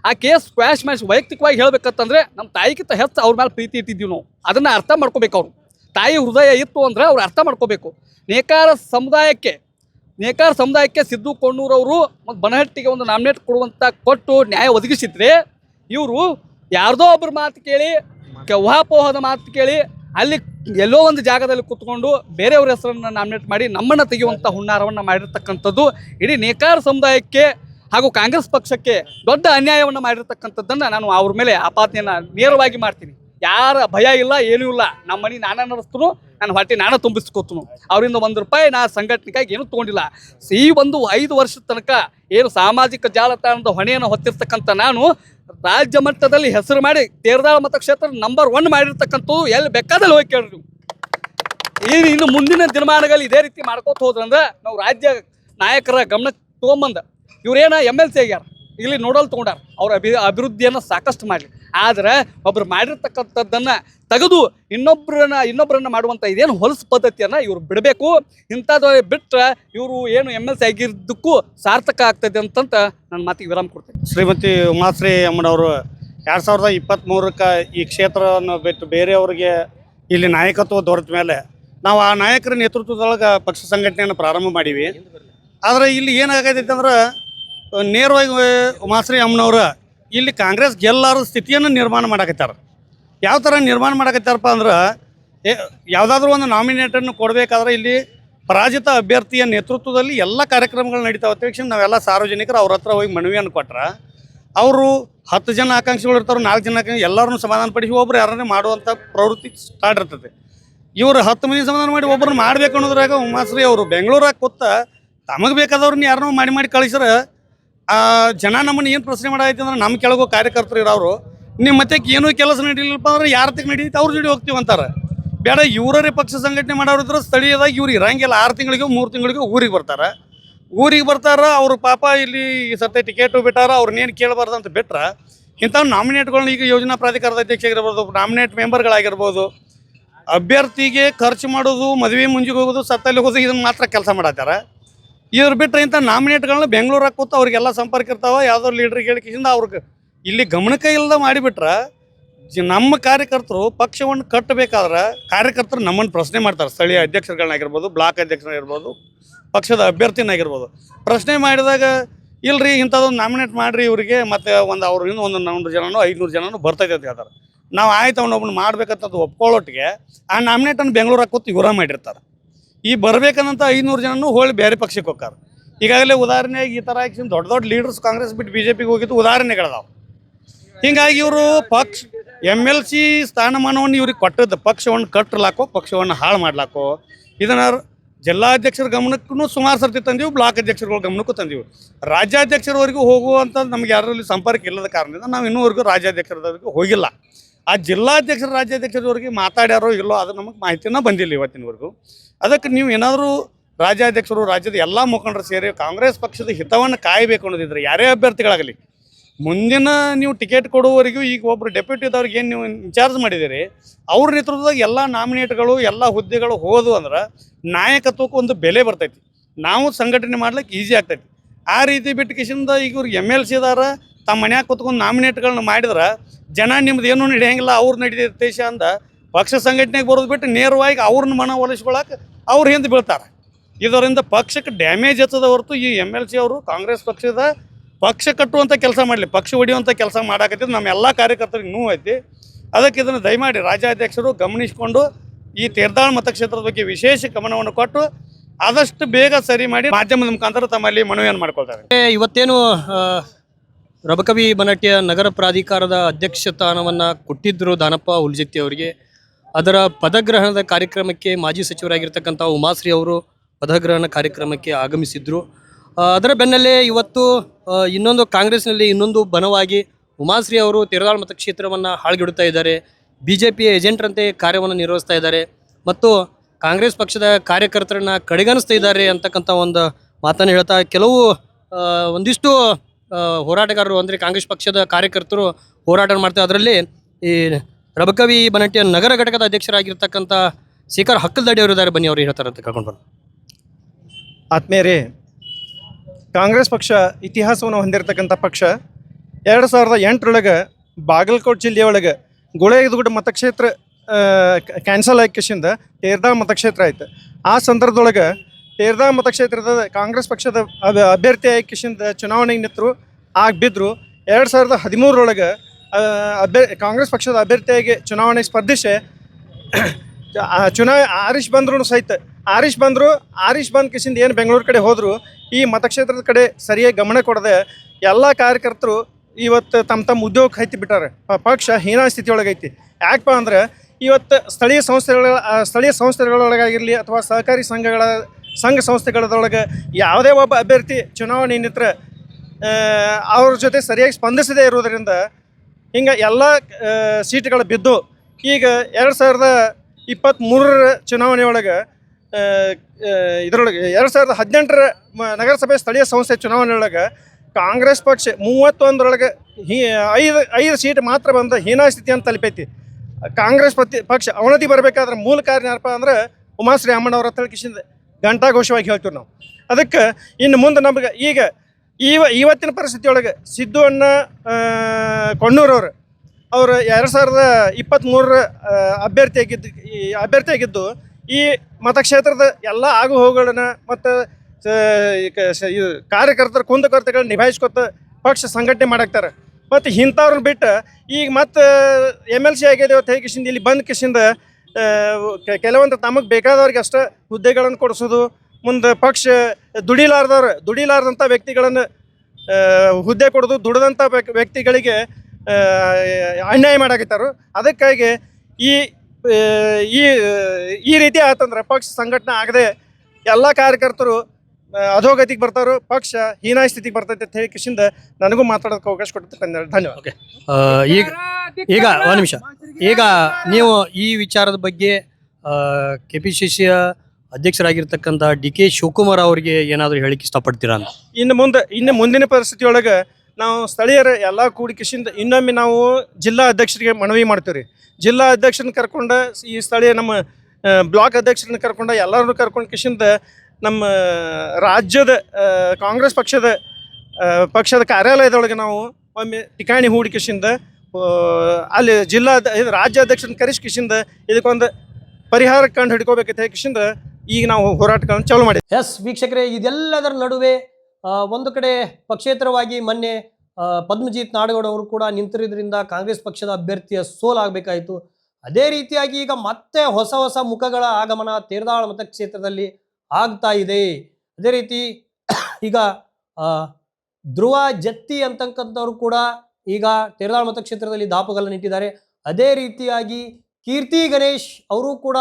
ಆ ಕೇಸ್ ಸ್ಕ್ವಾಶ್ ಮ್ಯಾಶ್ ವೈಯಕ್ತಿಕವಾಗಿ ಹೇಳ್ಬೇಕಂತಂದ್ರೆ ನಮ್ಮ ತಾಯಿಗಿಂತ ಹೆಚ್ಚು ಅವ್ರ ಮೇಲೆ ಪ್ರೀತಿ ಇಟ್ಟಿದ್ದೀವಿ ನಾವು. ಅದನ್ನು ಅರ್ಥ ಮಾಡ್ಕೋಬೇಕು ಅವರು. ತಾಯಿ ಹೃದಯ ಇತ್ತು ಅಂದ್ರೆ ಅವ್ರು ಅರ್ಥ ಮಾಡ್ಕೋಬೇಕು. ನೇಕಾರ ಸಮುದಾಯಕ್ಕೆ ನೇಕಾರ ಸಮುದಾಯಕ್ಕೆ ಸಿದ್ದು ಕೊಣ್ಣೂರವರು ಮತ್ತು ಬನಹಟ್ಟಿಗೆ ಒಂದು ನಾಮಿನೇಟ್ ಕೊಡುವಂಥ ಕೊಟ್ಟು ನ್ಯಾಯ ಒದಗಿಸಿದ್ರೆ ಇವರು ಯಾರ್ದೋ ಒಬ್ರು ಮಾತು ಕೇಳಿ ಊಹಾಪೋಹದ ಮಾತು ಕೇಳಿ, ಅಲ್ಲಿ ಎಲ್ಲೋ ಒಂದು ಜಾಗದಲ್ಲಿ ಕೂತ್ಕೊಂಡು ಬೇರೆಯವ್ರ ಹೆಸರನ್ನು ನಾಮಿನೇಟ್ ಮಾಡಿ ನಮ್ಮನ್ನು ತೆಗೆಯುವಂಥ ಹುನ್ನಾರವನ್ನ ಮಾಡಿರ್ತಕ್ಕಂಥದ್ದು ಇಡೀ ನೇಕಾರ ಸಮುದಾಯಕ್ಕೆ ಹಾಗೂ ಕಾಂಗ್ರೆಸ್ ಪಕ್ಷಕ್ಕೆ ದೊಡ್ಡ ಅನ್ಯಾಯವನ್ನು ಮಾಡಿರ್ತಕ್ಕಂಥದ್ದನ್ನು ನಾನು ಅವ್ರ ಮೇಲೆ ಆಪಾದನೆಯನ್ನು ನೇರವಾಗಿ ಮಾಡ್ತೀನಿ. ಯಾರ ಭಯ ಇಲ್ಲ, ಏನೂ ಇಲ್ಲ. ನಮ್ಮ ಮನೆ ನಾನೇ ನಡೆಸ್ತನು ನಾನು ಹೊಟ್ಟೆ ನಾನು ತುಂಬಿಸ್ಕೊತನು. ಅವರಿಂದ ಒಂದು ರೂಪಾಯಿ ನಾ ಸಂಘಟನೆಗಾಗಿ ಏನೂ ತೊಗೊಂಡಿಲ್ಲ. ಈ ಒಂದು ಐದು ವರ್ಷದ ತನಕ ಏನು ಸಾಮಾಜಿಕ ಜಾಲತಾಣದ ಹೊಣೆಯನ್ನು ಹೊತ್ತಿರ್ತಕ್ಕಂಥ ನಾನು ರಾಜ್ಯ ಮಟ್ಟದಲ್ಲಿ ಹೆಸರು ಮಾಡಿ ತೇರದಾಳ ಮತಕ್ಷೇತ್ರ ನಂಬರ್ ಒನ್ ಮಾಡಿರ್ತಕ್ಕಂಥದ್ದು ಎಲ್ಲಿ ಬೇಕಾದಲ್ಲಿ ಹೋಗಿ ಕೇಳ್ರಿ ನೀವು. ಈಗ ಇನ್ನು ಮುಂದಿನ ದಿನಮಾನಗಳಲ್ಲಿ ಇದೇ ರೀತಿ ಮಾಡ್ಕೋತ ಹೋದ್ರಂದ್ರೆ ನಾವು ರಾಜ್ಯ ನಾಯಕರ ಗಮನಕ್ಕೆ ತೊಗೊಂಬಂದ, ಇವ್ರೇನ ಎಂ ಎಲ್ ಸಿ ಆಗ್ಯಾರ. ಇಲ್ಲಿ ನೋಡಲ್ ತೊಗೊಂಡಾರ, ಅವ್ರ ಅಭಿ ಅಭಿವೃದ್ಧಿಯನ್ನು ಸಾಕಷ್ಟು ಮಾಡಲಿ. ಆದ್ರೆ ಒಬ್ರು ಮಾಡಿರ್ತಕ್ಕಂಥದ್ದನ್ನು ತೆಗೆದು ಇನ್ನೊಬ್ಬರನ್ನ ಇನ್ನೊಬ್ಬರನ್ನ ಮಾಡುವಂಥ ಇದೇನು ಹೊಲಸು ಪದ್ಧತಿಯನ್ನು ಇವ್ರು ಬಿಡಬೇಕು. ಇಂಥದ್ದು ಬಿಟ್ಟರೆ ಇವರು ಏನು ಎಂ ಎಲ್ ಸಾರ್ಥಕ ಆಗ್ತದೆ ಅಂತಂತ ನನ್ನ ಮಾತಿಗೆ ವಿರಾಮ ಕೊಡ್ತೇನೆ. ಶ್ರೀಮತಿ ಉಮಾಶ್ರೀ ಅಮ್ಮನವರು ಎರಡು ಸಾವಿರದ ಇಪ್ಪತ್ತ್ಮೂರಕ್ಕೆ ಈ ಕ್ಷೇತ್ರವನ್ನು ಬಿಟ್ಟು ಬೇರೆಯವ್ರಿಗೆ ಇಲ್ಲಿ ನಾಯಕತ್ವ ದೊರೆತ ಮೇಲೆ ನಾವು ಆ ನಾಯಕರ ನೇತೃತ್ವದೊಳಗೆ ಪಕ್ಷ ಸಂಘಟನೆಯನ್ನು ಪ್ರಾರಂಭ ಮಾಡೀವಿ. ಆದರೆ ಇಲ್ಲಿ ಏನಾಗೈತೆ ಅಂದ್ರೆ ನೇರವಾಗಿ ಉಮಾಶ್ರೀ ಅಮ್ಮನವ್ರ ಇಲ್ಲಿ ಕಾಂಗ್ರೆಸ್ ಗೆಲ್ಲಾರ ಸ್ಥಿತಿಯನ್ನು ನಿರ್ಮಾಣ ಮಾಡಕತ್ತಾರ ಯಾವ ಥರ ನಿರ್ಮಾಣ ಮಾಡಕತ್ತಾರಪ್ಪ ಅಂದ್ರೆ ಯಾವುದಾದ್ರೂ ಒಂದು ನಾಮಿನೇಟನ್ನು ಕೊಡಬೇಕಾದ್ರೆ ಇಲ್ಲಿ ಪರಾಜಿತ ಅಭ್ಯರ್ಥಿಯ ನೇತೃತ್ವದಲ್ಲಿ ಎಲ್ಲ ಕಾರ್ಯಕ್ರಮಗಳು ನಡೀತಾವೆ. ತಕ್ಷಣ ನಾವೆಲ್ಲ ಸಾರ್ವಜನಿಕರು ಅವ್ರ ಹತ್ರ ಹೋಗಿ ಮನವಿಯನ್ನು ಕೊಟ್ರೆ, ಅವರು ಹತ್ತು ಜನ ಆಕಾಂಕ್ಷಿಗಳು ಇರ್ತಾರೆ ನಾಲ್ಕು ಜನ ಆಕಾಂಕ್ಷಿ, ಎಲ್ಲರನ್ನೂ ಸಮಾಧಾನ ಪಡಿಸಿ ಒಬ್ರು ಯಾರನ್ನೇ ಮಾಡುವಂಥ ಪ್ರವೃತ್ತಿ ಸ್ಟಾರ್ಟ್ ಇರ್ತದೆ. ಇವರು ಹತ್ತು ಮಂದಿ ಸಮಾಧಾನ ಮಾಡಿ ಒಬ್ಬರನ್ನ ಮಾಡ್ಬೇಕು ಅನ್ನೋದ್ರಾಗ ಉಮಾಶ್ರೀ ಅವರು ಬೆಂಗಳೂರಾಗ ಕೂತ ತಮಗೆ ಬೇಕಾದವ್ರನ್ನ ಯಾರನ್ನೋ ಮಾಡಿ ಮಾಡಿ ಕಳಿಸ್ರೆ ಜನ ನಮ್ಮನ್ನು ಏನು ಪ್ರಶ್ನೆ ಮಾಡಾಯ್ತು ಅಂದ್ರೆ ನಮ್ಮ ಕೆಳಗೋ ಕಾರ್ಯಕರ್ತರು ಇರೋರು ನಿಮ್ಮ ಮತ್ತೆ ಏನೂ ಕೆಲಸ ನಡೀಲಿಲ್ಲಪ್ಪ ಅಂದ್ರೆ ಯಾರ ತಕ್ಕ ನಡೀತಿ ಅವ್ರ ಜೋಡಿ ಹೋಗ್ತೀವಿ ಅಂತಾರೆ. ಬೇಡ ಇವರೇ ಪಕ್ಷ ಸಂಘಟನೆ ಮಾಡೋರು ಇದ್ರೆ ಸ್ಥಳೀಯದಾಗ ಇವ್ರು ಇರಂಗಿಲ್ಲ. ಆರು ತಿಂಗಳಿಗೂ, ಮೂರು ತಿಂಗಳಿಗೂ ಊರಿಗೆ ಬರ್ತಾರೆ. ಊರಿಗೆ ಬರ್ತಾರ, ಅವ್ರ ಪಾಪ ಇಲ್ಲಿ ಸತ್ಯ ಟಿಕೆಟು ಬಿಟ್ಟಾರ ಅವ್ರನ್ನೇನು ಕೇಳಬಾರ್ದು ಅಂತ ಬಿಟ್ರೆ, ಇಂಥವು ನಾಮಿನೇಟ್ಗಳನ್ನ ಈಗ ಯೋಜನಾ ಪ್ರಾಧಿಕಾರದ ಅಧ್ಯಕ್ಷ ಆಗಿರ್ಬೋದು, ನಾಮಿನೇಟ್ ಮೆಂಬರ್ಗಳಾಗಿರ್ಬೋದು, ಅಭ್ಯರ್ಥಿಗೆ ಖರ್ಚು ಮಾಡೋದು, ಮದುವೆ ಮುಂಜಿಗೆ ಹೋಗೋದು, ಸತ್ತಲ್ಲಿ ಹೋಗೋದು ಇದನ್ನ ಮಾತ್ರ ಕೆಲಸ ಮಾಡತ್ತಾರ. ಇದ್ರ ಬಿಟ್ಟರೆ ಇಂಥ ನಾಮಿನೇಟ್ಗಳನ್ನ ಬೆಂಗಳೂರು ಹಾಕೋತ ಅವ್ರಿಗೆಲ್ಲ ಸಂಪರ್ಕ ಇರ್ತಾವ ಯಾವುದೋ ಲೀಡ್ರಿಗೆ ಹೇಳಿಕೆಯಿಂದ ಅವ್ರಿಗೆ ಇಲ್ಲಿ ಗಮನಕ್ಕೆ ಇಲ್ಲದ ಮಾಡಿಬಿಟ್ರೆ ನಮ್ಮ ಕಾರ್ಯಕರ್ತರು ಪಕ್ಷವನ್ನು ಕಟ್ಟಬೇಕಾದ್ರೆ ಕಾರ್ಯಕರ್ತರು ನಮ್ಮನ್ನು ಪ್ರಶ್ನೆ ಮಾಡ್ತಾರೆ. ಸ್ಥಳೀಯ ಅಧ್ಯಕ್ಷರುಗಳನ್ನಾಗಿರ್ಬೋದು, ಬ್ಲಾಕ್ ಅಧ್ಯಕ್ಷರಾಗಿರ್ಬೋದು, ಪಕ್ಷದ ಅಭ್ಯರ್ಥಿನಾಗಿರ್ಬೋದು ಪ್ರಶ್ನೆ ಮಾಡಿದಾಗ ಇಲ್ರಿ ಇಂಥದ್ದೊಂದು ನಾಮಿನೇಟ್ ಮಾಡಿರಿ ಇವರಿಗೆ, ಮತ್ತು ಒಂದು ಅವ್ರಿಂದ ಒಂದು ನೂರು ಜನನು, ಐದುನೂರು ಜನನು ಬರ್ತೈತೆ ಅಂತ ಹೇಳ್ತಾರೆ. ನಾವು ಆಯ್ತು ಅವನೊಬ್ಬನು ಮಾಡ್ಬೇಕಂತ ಒಪ್ಕೊಳ್ಳೋಟ್ಟಿಗೆ ಆ ನಾಮಿನೇಟನ್ನು ಬೆಂಗಳೂರಾಗ ಕೂತು ಇವರ ಮಾಡಿರ್ತಾರೆ. ಈ ಬರ್ಬೇಕನ್ನಂತ ಐನೂರು ಜನನು ಹೋಳಿ ಬೇರೆ ಪಕ್ಷಕ್ಕೆ ಹೋಗ್ತಾರೆ. ಈಗಾಗಲೇ ಉದಾಹರಣೆಯಾಗಿ ಈ ಥರ ಆಗಿ ದೊಡ್ಡ ದೊಡ್ಡ ಲೀಡರ್ಸ್ ಕಾಂಗ್ರೆಸ್ ಬಿಟ್ಟು ಬಿ ಜೆ ಪಿಗೆ ಹೋಗಿದ್ದು ಉದಾಹರಣೆಗಳದಾವೆ. ಹೀಗಾಗಿ ಇವರು ಪಕ್ಷ ಎಂ ಎಲ್ ಸಿ ಸ್ಥಾನಮಾನವನ್ನು ಇವ್ರಿಗೆ ಕೊಟ್ಟದ್ದು, ಪಕ್ಷವನ್ನು ಕಟ್ಟಲಾಕೋ, ಪಕ್ಷವನ್ನು ಹಾಳು ಮಾಡ್ಲಾಕೋ, ಇದನ್ನು ಜಿಲ್ಲಾಧ್ಯಕ್ಷರ ಗಮನಕ್ಕೂ ಸುಮಾರು ಸರ್ತಿ ತಂದೀವಿ, ಬ್ಲಾಕ್ ಅಧ್ಯಕ್ಷರುಗಳ ಗಮನಕ್ಕೂ ತಂದೀವಿ. ರಾಜ್ಯಾಧ್ಯಕ್ಷರವರೆಗೂ ಹೋಗುವಂಥ ನಮ್ಗೆ ಯಾರಲ್ಲಿ ಸಂಪರ್ಕ ಇಲ್ಲದ ಕಾರಣದಿಂದ ನಾವು ಇನ್ನೂವರೆಗೂ ರಾಜ್ಯಾಧ್ಯಕ್ಷರವರೆಗೂ ಹೋಗಿಲ್ಲ. ಆ ಜಿಲ್ಲಾಧ್ಯಕ್ಷರು, ರಾಜ್ಯಾಧ್ಯಕ್ಷರವರೆಗೆ ಮಾತಾಡ್ಯಾರೋ ಇಲ್ಲೋ ಅದು ನಮಗೆ ಮಾಹಿತಿನ ಬಂದಿಲ್ಲ ಇವತ್ತಿನವರೆಗೂ. ಅದಕ್ಕೆ ನೀವು ಏನಾದರೂ ರಾಜ್ಯಾಧ್ಯಕ್ಷರು, ರಾಜ್ಯದ ಎಲ್ಲ ಮುಖಂಡರು ಸೇರಿ ಕಾಂಗ್ರೆಸ್ ಪಕ್ಷದ ಹಿತವನ್ನು ಕಾಯಬೇಕು ಅನ್ನೋದಿದ್ರೆ ಯಾರೇ ಅಭ್ಯರ್ಥಿಗಳಾಗಲಿ, ಮುಂದಿನ ನೀವು ಟಿಕೆಟ್ ಕೊಡುವವರೆಗೂ ಈಗ ಒಬ್ಬರು ಡೆಪ್ಯೂಟಿದವ್ರಿಗೆ ಏನು ನೀವು ಇನ್ಚಾರ್ಜ್ ಮಾಡಿದ್ದೀರಿ, ಅವ್ರ ನೇತೃತ್ವದಾಗ ಎಲ್ಲ ನಾಮಿನೇಟ್ಗಳು, ಎಲ್ಲ ಹುದ್ದೆಗಳು ಹೋದವು ಅಂದ್ರೆ ನಾಯಕತ್ವಕ್ಕೂ ಒಂದು ಬೆಲೆ ಬರ್ತೈತಿ. ನಾವು ಸಂಘಟನೆ ಮಾಡ್ಲಿಕ್ಕೆ ಈಸಿ ಆಗ್ತೈತಿ. ಆ ರೀತಿ ಬಿಟ್ಟು ಕಿಶಿಂದ ಈಗ ಇವ್ರಿಗೆ ಎಂ ಎಲ್ ಸಿ ಇದಾರ ತಮ್ಮ ಮನ್ಯಾಗ ಕುತ್ಕೊಂಡು ನಾಮಿನೇಟ್ಗಳನ್ನ ಮಾಡಿದ್ರೆ, ಜನ ನಿಮ್ದು ಏನೂ ನಡೆಯಂಗಿಲ್ಲ, ಅವ್ರು ನಡೀತೈತೆ ದೇಶ ಅಂದ, ಪಕ್ಷ ಸಂಘಟನೆಗೆ ಬರೋದು ಬಿಟ್ಟು ನೇರವಾಗಿ ಅವ್ರನ್ನ ಮನ ಒಲಿಸ್ಕೊಳಕ್ಕೆ ಅವ್ರು ಹಿಂದೆ ಬೀಳ್ತಾರೆ. ಇದರಿಂದ ಪಕ್ಷಕ್ಕೆ ಡ್ಯಾಮೇಜ್ ಹತ್ತದ ಹೊರತು ಈ ಎಂ ಎಲ್ ಸಿ ಅವರು, ಕಾಂಗ್ರೆಸ್ ಪಕ್ಷದ ಪಕ್ಷ ಕಟ್ಟುವಂಥ ಕೆಲಸ ಮಾಡಲಿ, ಪಕ್ಷ ಹೊಡಿಯುವಂಥ ಕೆಲಸ ಮಾಡಾಕತ್ತಿದ್ದು ನಮ್ಮ ಎಲ್ಲ ಕಾರ್ಯಕರ್ತರಿಗೆ ನೋವು ಐತಿ. ಅದಕ್ಕೆ ಇದನ್ನು ದಯಮಾಡಿ ರಾಜ್ಯಾಧ್ಯಕ್ಷರು ಗಮನಿಸಿಕೊಂಡು ಈ ತೀರ್ದಾಳ ಮತಕ್ಷೇತ್ರದ ಬಗ್ಗೆ ವಿಶೇಷ ಗಮನವನ್ನು ಕೊಟ್ಟು ಆದಷ್ಟು ಬೇಗ ಸರಿ ಮಾಡಿ ಮಾಧ್ಯಮದ ಮುಖಾಂತರ ತಮ್ಮಲ್ಲಿ ಮನವಿಯನ್ನು ಮಾಡ್ಕೊಳ್ತಾರೆ. ಇವತ್ತೇನು ರಬಕವಿ ಬನಟ್ಯ ನಗರ ಪ್ರಾಧಿಕಾರದ ಅಧ್ಯಕ್ಷ ಸ್ಥಾನವನ್ನು ಕೊಟ್ಟಿದ್ದರು ದಾನಪ್ಪ ಉಲ್ಜೆತ್ತಿ ಅವರಿಗೆ. ಅದರ ಪದಗ್ರಹಣದ ಕಾರ್ಯಕ್ರಮಕ್ಕೆ ಮಾಜಿ ಸಚಿವರಾಗಿರ್ತಕ್ಕಂಥ ಉಮಾಶ್ರೀ ಅವರು ಪದಗ್ರಹಣ ಕಾರ್ಯಕ್ರಮಕ್ಕೆ ಆಗಮಿಸಿದ್ರು. ಅದರ ಬೆನ್ನಲ್ಲೇ ಇವತ್ತು ಇನ್ನೊಂದು ಕಾಂಗ್ರೆಸ್ನಲ್ಲಿ ಇನ್ನೊಂದು ಬನವಾಗಿ ಉಮಾಶ್ರೀ ಅವರು ತಿರದಾಳ್ ಮತಕ್ಷೇತ್ರವನ್ನು ಹಾಳುಗಿಡುತ್ತಾ ಇದ್ದಾರೆ. ಬಿ ಜೆ ಪಿಯ ಏಜೆಂಟ್ರಂತೆ ಕಾರ್ಯವನ್ನು ನಿರ್ವಹಿಸ್ತಾ ಇದ್ದಾರೆ. ಮತ್ತು ಕಾಂಗ್ರೆಸ್ ಪಕ್ಷದ ಕಾರ್ಯಕರ್ತರನ್ನ ಕಡೆಗಣಿಸ್ತಾ ಇದ್ದಾರೆ ಅಂತಕ್ಕಂಥ ಒಂದು ಮಾತನ್ನು ಹೇಳ್ತಾ ಕೆಲವು ಒಂದಿಷ್ಟು ಹೋರಾಟಗಾರರು, ಅಂದರೆ ಕಾಂಗ್ರೆಸ್ ಪಕ್ಷದ ಕಾರ್ಯಕರ್ತರು ಹೋರಾಟ ಮಾಡ್ತಾರೆ ಅದರಲ್ಲಿ ಈ ರಬಕವಿ ಬನಟ್ಟಿಯ ನಗರ ಘಟಕದ ಅಧ್ಯಕ್ಷರಾಗಿರ್ತಕ್ಕಂಥ ಶೇಖರ್ ಹಕ್ಕಲ್ದಡಿ ಅವರು ಇದ್ದಾರೆ. ಬನ್ನಿ, ಅವ್ರು ಹೇಳ್ತಾರೆ ಅಂತ ಕರ್ಕೊಂಡು ಆತ್ಮೀಯರೇ ಕಾಂಗ್ರೆಸ್ ಪಕ್ಷ ಇತಿಹಾಸವನ್ನು ಹೊಂದಿರತಕ್ಕಂಥ ಪಕ್ಷ ಎರಡು ಸಾವಿರದ ಎಂಟರೊಳಗೆ ಬಾಗಲಕೋಟೆ ಜಿಲ್ಲೆಯೊಳಗೆ ಗುಳೇದಗುಡ್ಡ ಮತಕ್ಷೇತ್ರ ಕ್ಯಾನ್ಸಲ್ ಆಕಿಸಿಂದ ತೇರ್ದಾ ಮತಕ್ಷೇತ್ರ ಆಯ್ತು. ಆ ಸಂದರ್ಭದೊಳಗೆ ತೇರ್ದಾ ಮತಕ್ಷೇತ್ರದ ಕಾಂಗ್ರೆಸ್ ಪಕ್ಷದ ಅಭ, ಅಭ್ಯರ್ಥಿ ಆಯ್ಕೆಶಿಂದ ಚುನಾವಣೆಗೆ ನಿಂತರು ಆಗ ಬಿದ್ದರು ಎರಡು ಸಾವಿರದ ಹದಿಮೂರರೊಳಗೆ ಅಭ್ಯ, ಕಾಂಗ್ರೆಸ್ ಪಕ್ಷದ ಅಭ್ಯರ್ಥಿಯಾಗಿ ಚುನಾವಣೆ ಸ್ಪರ್ಧಿಸಿ ಚುನಾವ ಚುನಾ ಆರಿಶ್ ಬಂದ್ರು ಸಹಿತ, ಆರಿಶ್ ಬಂದರು, ಆರಿಶ್ ಬಂದ ಕಿಸಿಂದ ಏನು ಬೆಂಗಳೂರು ಕಡೆ ಹೋದರು, ಈ ಮತಕ್ಷೇತ್ರದ ಕಡೆ ಸರಿಯಾಗಿ ಗಮನ ಕೊಡದೆ ಎಲ್ಲ ಕಾರ್ಯಕರ್ತರು ಇವತ್ತು ತಮ್ಮ ತಮ್ಮ ಉದ್ಯೋಗ ಹೈತಿ ಬಿಟ್ಟಾರೆ. ಪಕ್ಷ ಹೀನಾ ಸ್ಥಿತಿಯೊಳಗೈತಿ ಯಾಕಪ್ಪ ಅಂದ್ರೆ ಇವತ್ತು ಸ್ಥಳೀಯ ಸಂಸ್ಥೆಗಳ ಸ್ಥಳೀಯ ಸಂಸ್ಥೆಗಳೊಳಗಾಗಿರಲಿ ಅಥವಾ ಸಹಕಾರಿ ಸಂಘಗಳ, ಸಂಘ ಸಂಸ್ಥೆಗಳದೊಳಗೆ ಯಾವುದೇ ಒಬ್ಬ ಅಭ್ಯರ್ಥಿ ಚುನಾವಣೆ ನಿಂತರೆ ಅವ್ರ ಜೊತೆ ಸರಿಯಾಗಿ ಸ್ಪಂದಿಸದೇ ಇರೋದರಿಂದ ಹಿಂಗೆ ಎಲ್ಲ ಸೀಟ್ಗಳು ಬಿದ್ದು ಈಗ ಎರಡು ಸಾವಿರದ ಇಪ್ಪತ್ತ್ಮೂರರ ಚುನಾವಣೆಯೊಳಗೆ ಇದರೊಳಗೆ ಎರಡು ಸಾವಿರದ ಹದಿನೆಂಟರ ನಗರಸಭೆ ಸ್ಥಳೀಯ ಸಂಸ್ಥೆ ಚುನಾವಣೆಯೊಳಗೆ ಕಾಂಗ್ರೆಸ್ ಪಕ್ಷ ಮೂವತ್ತೊಂದರೊಳಗೆ ಹೀ, ಐದು ಐದು ಸೀಟ್ ಮಾತ್ರ ಬಂದ ಹೀನಾಸ್ಥಿತಿಯನ್ನು ತಲುಪೈತಿ. ಕಾಂಗ್ರೆಸ್ ಪತಿ ಪಕ್ಷ ಅವನತಿ ಬರಬೇಕಾದ್ರೆ ಮೂಲ ಕಾರಣ ಏನಪ್ಪ ಅಂದ್ರೆ ಉಮಾಶ್ರೀ ಅಮ್ಮಣ್ಣವ್ರ ಹತ್ರ ಕಿಶಿಂದ ಘಂಟಾಘೋಷವಾಗಿ ಹೇಳ್ತೀವಿ ನಾವು. ಅದಕ್ಕೆ ಇನ್ನು ಮುಂದೆ ನಮಗೆ ಈಗ ಇವ ಇವತ್ತಿನ ಪರಿಸ್ಥಿತಿಯೊಳಗೆ ಸಿದ್ದು ಅಣ್ಣ ಕೊಣ್ಣೂರವ್ರು ಅವರು ಎರಡು ಸಾವಿರದ ಇಪ್ಪತ್ತ್ಮೂರರ ಅಭ್ಯರ್ಥಿಯಾಗಿದ್ದು, ಈ ಅಭ್ಯರ್ಥಿಯಾಗಿದ್ದು ಈ ಮತಕ್ಷೇತ್ರದ ಎಲ್ಲ ಆಗು ಹೋಗುಗಳನ್ನ ಮತ್ತು ಕಾರ್ಯಕರ್ತರ ಕುಂದುಕೊರತೆಗಳನ್ನ ನಿಭಾಯಿಸ್ಕೊತ ಪಕ್ಷ ಸಂಘಟನೆ ಮಾಡಾಕ್ತಾರೆ. ಮತ್ತು ಇಂಥವ್ರನ್ನ ಬಿಟ್ಟು ಈಗ ಮತ್ತೆ ಎಂ ಎಲ್ ಸಿ ಆಗಿದೆ ಅಂತ ಕಿಶಿಂದ ಇಲ್ಲಿ ಬಂದ ಕಿಶಿಂದ ಕೆಲವೊಂದು ತಮಗೆ ಬೇಕಾದವ್ರಿಗೆ ಅಷ್ಟೇ ಹುದ್ದೆಗಳನ್ನು ಕೊಡಿಸೋದು, ಮುಂದೆ ಪಕ್ಷ ದುಡಿಲಾರ್ದವ್ರು ದುಡಿಲಾರ್ದಂಥ ವ್ಯಕ್ತಿಗಳನ್ನು ಹುದ್ದೆ ಕೊಡೋದು ದುಡಿದಂಥ ವ್ಯಕ್ತಿಗಳಿಗೆ ಅನ್ಯಾಯ ಮಾಡಾಕತ್ತಾರು. ಅದಕ್ಕಾಗಿ ಈ ಈ ಈ ರೀತಿ ಆತಂದ್ರೆ ಪಕ್ಷ ಸಂಘಟನೆ ಆಗದೆ ಎಲ್ಲ ಕಾರ್ಯಕರ್ತರು ಅಧೋಗತಿಗೆ ಬರ್ತಾರೋ ಪಕ್ಷ ಹೀನಾಯ ಸ್ಥಿತಿಗೆ ಬರ್ತೈತೆ ಅಂತ ಹೇಳಿ ಕಿಶಿಂದ ನನಗೂ ಮಾತಾಡೋದಕ್ಕೆ ಅವಕಾಶ ಕೊಡ್ತಕ್ಕಂಥ ಧನ್ಯವಾದ. ಈಗ ಈಗ ಒಂದು ನಿಮಿಷ. ಈಗ ನೀವು ಈ ವಿಚಾರದ ಬಗ್ಗೆ ಕೆ ಪಿ ಸಿ ಸಿಯ ಅಧ್ಯಕ್ಷರಾಗಿರ್ತಕ್ಕಂಥ ಡಿ ಕೆ ಶಿವಕುಮಾರ್ ಅವರಿಗೆ ಏನಾದರೂ ಹೇಳಿಕೆ ಇಷ್ಟಪಡ್ತೀರಾ ಅಂತ? ಇನ್ನು ಮುಂದೆ ಇನ್ನು ಮುಂದಿನ ಪರಿಸ್ಥಿತಿಯೊಳಗೆ ನಾವು ಸ್ಥಳೀಯರ ಎಲ್ಲ ಕೂಡಿ ಕಿಸಿಂದ ಇನ್ನೊಮ್ಮೆ ನಾವು ಜಿಲ್ಲಾ ಅಧ್ಯಕ್ಷರಿಗೆ ಮನವಿ ಮಾಡ್ತೀವಿ ರೀ ಜಿಲ್ಲಾ ಅಧ್ಯಕ್ಷರನ್ನ ಕರ್ಕೊಂಡು ಈ ಸ್ಥಳೀಯ ನಮ್ಮ ಬ್ಲಾಕ್ ಅಧ್ಯಕ್ಷರನ್ನ ಕರ್ಕೊಂಡು ಎಲ್ಲರನ್ನೂ ಕರ್ಕೊಂಡು ಕಿಶಿಂದ ನಮ್ಮ ರಾಜ್ಯದ ಕಾಂಗ್ರೆಸ್ ಪಕ್ಷದ ಪಕ್ಷದ ಕಾರ್ಯಾಲಯದೊಳಗೆ ನಾವು ಒಮ್ಮೆ ಠಿಕಾಣಿ ಹೂಡಿಕೆಸಿಂದ ಅಲ್ಲಿ ಜಿಲ್ಲಾ ರಾಜ್ಯ ಅಧ್ಯಕ್ಷರನ್ನ ಕರೆಸಿ ಕಿಶಿಂದ ಇದಕ್ಕೊಂದು ಪರಿಹಾರ ಕಂಡು ಹಿಡ್ಕೋಬೇಕಂತ ಹೇಳಿ ಕಿಶಿಂದ ಈಗ ನಾವು ಹೋರಾಟಗಳನ್ನು ಚಾಲೂ ಮಾಡಿದ್ವಿ. ಎಸ್ ವೀಕ್ಷಕರೇ, ಇದೆಲ್ಲದರ ನಡುವೆ ಒಂದು ಕಡೆ ಪಕ್ಷೇತರವಾಗಿ ಮೊನ್ನೆ ಪದ್ಮಜಿತ್ ನಾಡಗೌಡ ಅವರು ಕೂಡ ನಿಂತಿರೋದ್ರಿಂದ ಕಾಂಗ್ರೆಸ್ ಪಕ್ಷದ ಅಭ್ಯರ್ಥಿಯ ಸೋಲಾಗಬೇಕಾಯಿತು ಅದೇ ರೀತಿಯಾಗಿ ಈಗ ಮತ್ತೆ ಹೊಸ ಹೊಸ ಮುಖಗಳ ಆಗಮನ, ತೇರದಾಳ ಮತಕ್ಷೇತ್ರದಲ್ಲಿ ಆಗ್ತಾ ಇದೆ. ಅದೇ ರೀತಿ ಈಗ ಧ್ರುವ, ಜತ್ತಿ ಅಂತಕ್ಕಂಥವ್ರು ಕೂಡ ಈಗ ತೇರದಾಳ್ ಮತಕ್ಷೇತ್ರದಲ್ಲಿ ದಾಪುಗಳನ್ನು ಇಟ್ಟಿದ್ದಾರೆ. ಅದೇ ರೀತಿಯಾಗಿ ಕೀರ್ತಿ ಗಣೇಶ್ ಅವರು ಕೂಡ,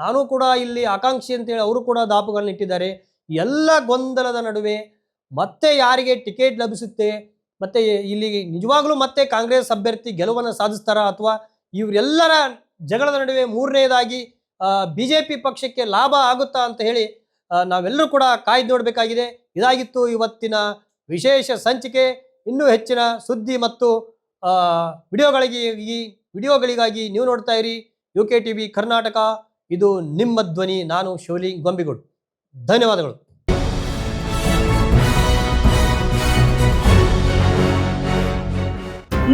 ನಾನು ಕೂಡ ಇಲ್ಲಿ ಆಕಾಂಕ್ಷಿ ಅಂತೇಳಿ ಅವರು ಕೂಡ ದಾಪುಗಳನ್ನು ಇಟ್ಟಿದ್ದಾರೆ. ಎಲ್ಲ ಗೊಂದಲದ ನಡುವೆ ಮತ್ತೆ ಯಾರಿಗೆ ಟಿಕೆಟ್ ಲಭಿಸುತ್ತೆ, ಮತ್ತೆ ಇಲ್ಲಿ ನಿಜವಾಗ್ಲೂ ಮತ್ತೆ ಕಾಂಗ್ರೆಸ್ ಅಭ್ಯರ್ಥಿ ಗೆಲುವನ್ನು ಸಾಧಿಸ್ತಾರ ಅಥವಾ ಇವರೆಲ್ಲರ ಜಗಳದ ನಡುವೆ ಮೂರನೇದಾಗಿ ಬಿ ಪಕ್ಷಕ್ಕೆ ಲಾಭ ಆಗುತ್ತಾ ಅಂತ ಹೇಳಿ ನಾವೆಲ್ಲರೂ ಕೂಡ ಕಾಯ್ದು ನೋಡಬೇಕಾಗಿದೆ. ಇದಾಗಿತ್ತು ಇವತ್ತಿನ ವಿಶೇಷ ಸಂಚಿಕೆ. ಇನ್ನೂ ಹೆಚ್ಚಿನ ಸುದ್ದಿ ಮತ್ತು ವಿಡಿಯೋಗಳಿಗೆ ಈ ವಿಡಿಯೋಗಳಿಗಾಗಿ ನೀವು ನೋಡ್ತಾ ಇರಿ. U K T V Karnataka. ಇದು ನಿಮ್ಮ ಧ್ವನಿ. ನಾನು ಶಿವಲಿ ಗೊಂಬಿಗುಡ್. ಧನ್ಯವಾದಗಳು.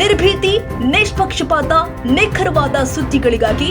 ನಿರ್ಭೀತಿ, ನಿಷ್ಪಕ್ಷಪಾತ, ನಿಖರವಾದ ಸುದ್ದಿಗಳಿಗಾಗಿ